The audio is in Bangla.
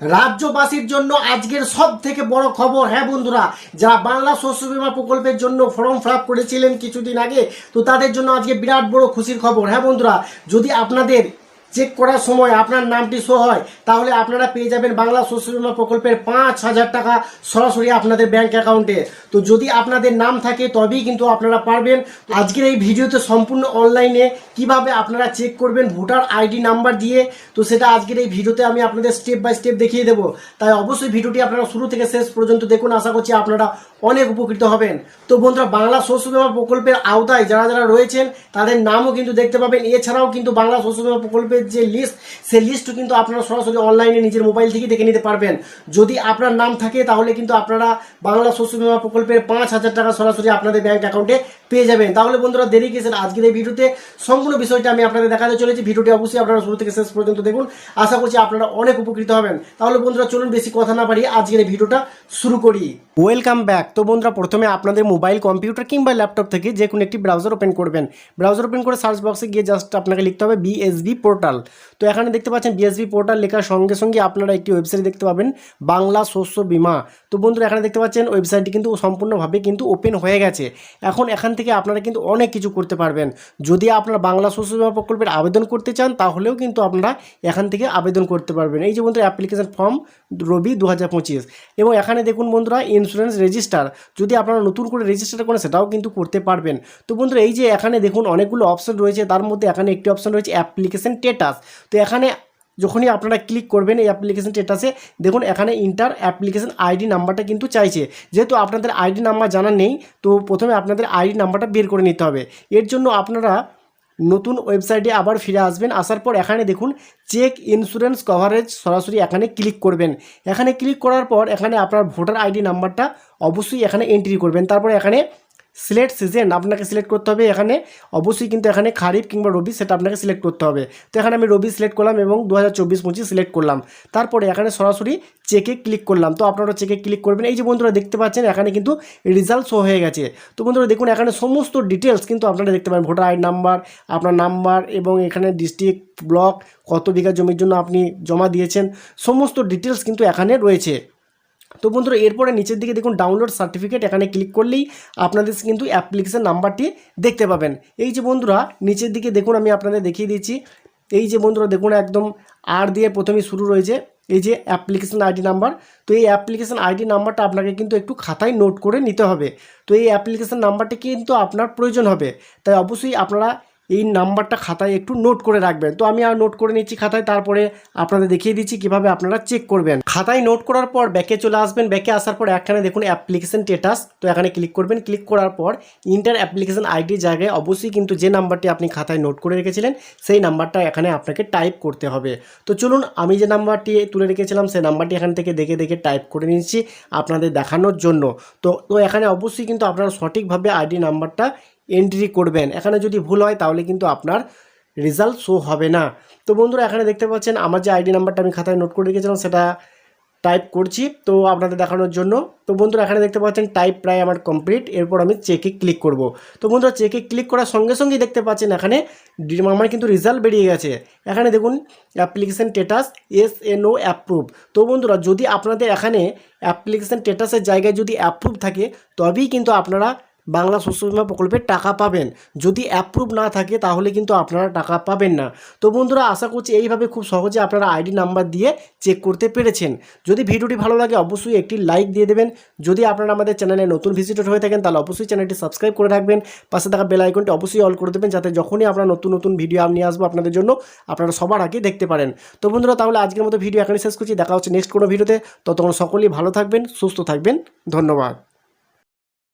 রাজ্যবাসীর জন্য আজকের সব থেকে বড় খবর। হ্যাঁ বন্ধুরা, যারা বাংলা শস্য বীমা প্রকল্পের জন্য ফর্ম ফিল করেছিলেন কিছুদিন আগে, তো তাদের জন্য আজকে বিরাট বড় খুশির খবর। হ্যাঁ বন্ধুরা, যদি আপনাদের চেক করার সময় আপনার নামটি শো হয়, তাহলে আপনারা পেয়ে যাবেন বাংলা শস্য বীমা প্রকল্পের পাঁচ হাজার টাকা সরাসরি আপনাদের ব্যাংক অ্যাকাউন্টে। তো যদি আপনাদের নাম থাকে, তবেই কিন্তু আপনারা পারবেন। আজকের এই ভিডিওতে সম্পূর্ণ অনলাইনে কীভাবে আপনারা চেক করবেন ভোটার আইডি নাম্বার দিয়ে, তো সেটা আজকের এই ভিডিওতে আমি আপনাদের স্টেপ বাই স্টেপ দেখিয়ে দেবো। তাই অবশ্যই ভিডিওটি আপনারা শুরু থেকে শেষ পর্যন্ত দেখুন, আশা করছি আপনারা অনেক উপকৃত হবেন। তো বন্ধুরা, বাংলা শস্য বীমা প্রকল্পের আওতায় যারা যারা রয়েছেন, তাদের নামও কিন্তু দেখতে পাবেন। এছাড়াও কিন্তু বাংলা শস্য বীমা প্রকল্পের যে লিস্ট সেই লিস্টও কিন্তু আপনারা সরাসরি অনলাইনে নিজের মোবাইল থেকে দেখে নিতে পারবেন। যদি আপনার নাম থাকে, তাহলে কিন্তু আপনারা বাংলা শস্য বীমা প্রকল্পের পাঁচ হাজার টাকা সরাসরি আপনাদের ব্যাংক অ্যাকাউন্টে পেয়ে যাবেন। তাহলে বন্ধুরা, দেরি কিসের? আজকের এই ভিডিওতে সম্পূর্ণ বিষয়টা আমি আপনাদের দেখাতে চলেছি। ভিডিওটি অবশ্যই আপনারা শুরু থেকে শেষ পর্যন্ত দেখুন। আশা করছি আপনারা অনেক উপকৃত হবেন। তাহলে বন্ধুরা, চলুন বেশি কথা না বাড়িয়ে আজকের এই ভিডিওটা শুরু করি। ওয়েলকাম ব্যাক তো বন্ধুরা, প্রথমে আপনাদের মোবাইল কম্পিউটার কিংবা ল্যাপটপ থেকে যে কোনো একটি ব্রাউজার ওপেন করবেন। ব্রাউজার ওপেন করে সার্চ বক্সে গিয়ে জাস্ট আপনাকে লিখতে হবে বিএসবি পোর্টাল তো এখানে দেখতে পাচ্ছেন বিএসবি পোর্টাল লেখার সঙ্গে সঙ্গে আপনারা একটি ওয়েবসাইট দেখতে পাবেন, বাংলা শস্য বিমা। তো বন্ধুরা, এখানে দেখতে পাচ্ছেন ওয়েবসাইটটি কিন্তু সম্পূর্ণভাবে কিন্তু ওপেন হয়ে গেছে। এখন এখান থেকে আপনারা কিন্তু অনেক কিছু করতে পারবেন। যদি আপনারা বাংলা শস্য বিমা প্রকল্পের আবেদন করতে চান, তাহলেও কিন্তু আপনারা এখান থেকে আবেদন করতে পারবেন। এই যে বন্ধুরা অ্যাপ্লিকেশন ফর্ম রবি দু হাজার পঁচিশ। এবং এখানে দেখুন বন্ধুরা ইন্স্যুরেন্স রেজিস্টার যদি আপনারা নতুন করে রেজিস্টার করেন, সেটাও কিন্তু করতে পারবেন। তো বন্ধুরা, এই যে এখানে দেখুন অনেকগুলো অপশন রয়েছে। তার মধ্যে এখানে একটি অপশন রয়েছে অ্যাপ্লিকেশন স্টেটাস তো এখানে যখনই আপনারা ক্লিক করবেন এই অ্যাপ্লিকেশন স্টেটাসে দেখুন এখানে ইন্টার অ্যাপ্লিকেশন আইডি নাম্বারটা কিন্তু চাইছে। যেহেতু আপনাদের আইডি নাম্বার জানা নেই, তো প্রথমে আপনাদের আইডি নাম্বারটা বের করে নিতে হবে। এর জন্য আপনারা নতুন ওয়েবসাইটে আবার ফিরে আসবেন। আসার পর এখানে দেখুন চেক ইন্স্যুরেন্স কভারেজ সরাসরি এখানে ক্লিক করবেন। এখানে ক্লিক করার পর এখানে আপনার ভোটার আইডি নাম্বারটা অবশ্যই এখানে এন্ট্রি করবেন। তারপর এখানে সিলেক্ট সিজন আপনাকে সিলেক্ট করতে হবে। এখানে অবশ্যই কিন্তু এখানে খারিফ কিংবা রবি সেটা আপনাকে সিলেক্ট করতে হবে। তো এখানে আমি রবি সিলেক্ট করলাম এবং দু হাজার চব্বিশ পঁচিশ সিলেক্ট করলাম। তারপরে এখানে সরাসরি চেকে ক্লিক করলাম। তো আপনারা চেকে ক্লিক করবেন। এই যে বন্ধুরা দেখতে পাচ্ছেন, এখানে কিন্তু রেজাল্ট শো হয়ে গেছে। তো বন্ধুরা দেখুন, এখানে সমস্ত ডিটেলস কিন্তু আপনারা দেখতে পাবেন। ভোটার আইডি নাম্বার, আপনার নাম্বার এবং এখানে ডিস্ট্রিক্ট ব্লক কত বিঘা জমির জন্য আপনি জমা দিয়েছেন। সমস্ত ডিটেলস কিন্তু এখানে রয়েছে। তো বন্ধুরা, এরপরে নিচের দিকে দেখুন ডাউনলোড সার্টিফিকেট এখানে ক্লিক করলেই আপনাদের কিন্তু অ্যাপ্লিকেশান নাম্বারটি দেখতে পাবেন। এই যে বন্ধুরা, নিচের দিকে দেখুন আমি আপনাদের দেখিয়ে দিচ্ছি। এই যে বন্ধুরা, দেখুন একদম আর দিয়ে প্রথমেই শুরু রয়েছে এই যে অ্যাপ্লিকেশন আইডি নাম্বার তো এই অ্যাপ্লিকেশন আইডি নাম্বারটা আপনাকে কিন্তু একটু খাতায় নোট করে নিতে হবে। তো এই অ্যাপ্লিকেশান নাম্বারটি কিন্তু আপনার প্রয়োজন হবে। তাই অবশ্যই আপনারা এই নাম্বারটা খাতায় একটু নোট করে রাখবেন। তো আমি আর নোট করে নিচ্ছি খাতায়, তারপরে আপনাদের দেখিয়ে দিচ্ছি কীভাবে আপনারা চেক করবেন। খাতায় নোট করার পর ব্যাকে চলে আসবেন। ব্যাকে আসার পর এখানে দেখুন অ্যাপ্লিকেশন স্টেটাস তো এখানে ক্লিক করবেন। ক্লিক করার পর ইন্টার অ্যাপ্লিকেশন আইডির জায়গায় অবশ্যই কিন্তু যে নাম্বারটি আপনি খাতায় নোট করে রেখেছিলেন, সেই নাম্বারটা এখানে আপনাকে টাইপ করতে হবে। তো চলুন, আমি যে নাম্বারটি তুলে রেখেছিলাম, সেই নাম্বারটি এখান থেকে দেখে দেখে টাইপ করে নিচ্ছি আপনাদের দেখানোর জন্য। তো তো এখানে অবশ্যই কিন্তু আপনারা সঠিকভাবে আইডি নাম্বারটা এন্ট্রি করবেন। এখানে যদি ভুল হয়, তাহলে কিন্তু আপনার রেজাল্ট শো হবে না। তো বন্ধুরা, এখানে দেখতে পাচ্ছেন, আমার যে আইডি নাম্বারটা আমি খাতায় নোট করে রেখেছিলাম, সেটা টাইপ করছি। তো আপনাদের দেখানোর জন্য, তো বন্ধুরা, এখানে দেখতে পাচ্ছেন টাইপ প্রায় আমার কমপ্লিট এরপর আমি চেকে ক্লিক করব। তো বন্ধুরা চেকে ক্লিক করার সঙ্গে সঙ্গেই দেখতে পাচ্ছেন, এখানে আমার কিন্তু রেজাল্ট বেরিয়ে গেছে। এখানে দেখুন application status S N O approve তো বন্ধুরা, যদি আপনাদের এখানে অ্যাপ্লিকেশান স্টেটাসের জায়গায় যদি অ্যাপ্রুভ থাকে, তবেই কিন্তু আপনারা বাংলা শস্য বীমা প্রকল্পের টাকা পাবেন। যদি অ্যাপ্রুভ না থাকে, তাহলে কিন্তু আপনারা টাকা পাবেন না। তো বন্ধুরা, আশা করছি এইভাবে খুব সহজে আপনারা আইডি নাম্বার দিয়ে চেক করতে পেরেছেন। যদি ভিডিওটি ভালো লাগে, অবশ্যই একটি লাইক দিয়ে দেবেন। যদি আপনারা আমাদের চ্যানেলে নতুন ভিজিটর হয়ে থাকেন, তাহলে অবশ্যই চ্যানেলটি সাবস্ক্রাইব করে রাখবেন। পাশে থাকা বেল আইকনটি অবশ্যই অল করে দেবেন, যাতে যখনই আমরা নতুন নতুন ভিডিও নিয়ে আসব আপনাদের জন্য, আপনারা সবার আগে দেখতে পারেন। তো বন্ধুরা, তাহলে আজকের মতো ভিডিও এখানে শেষ করছি। দেখা হচ্ছে নেক্সট কোনো ভিডিওতে ততক্ষণ সকলেই ভালো থাকবেন, সুস্থ থাকবেন। ধন্যবাদ।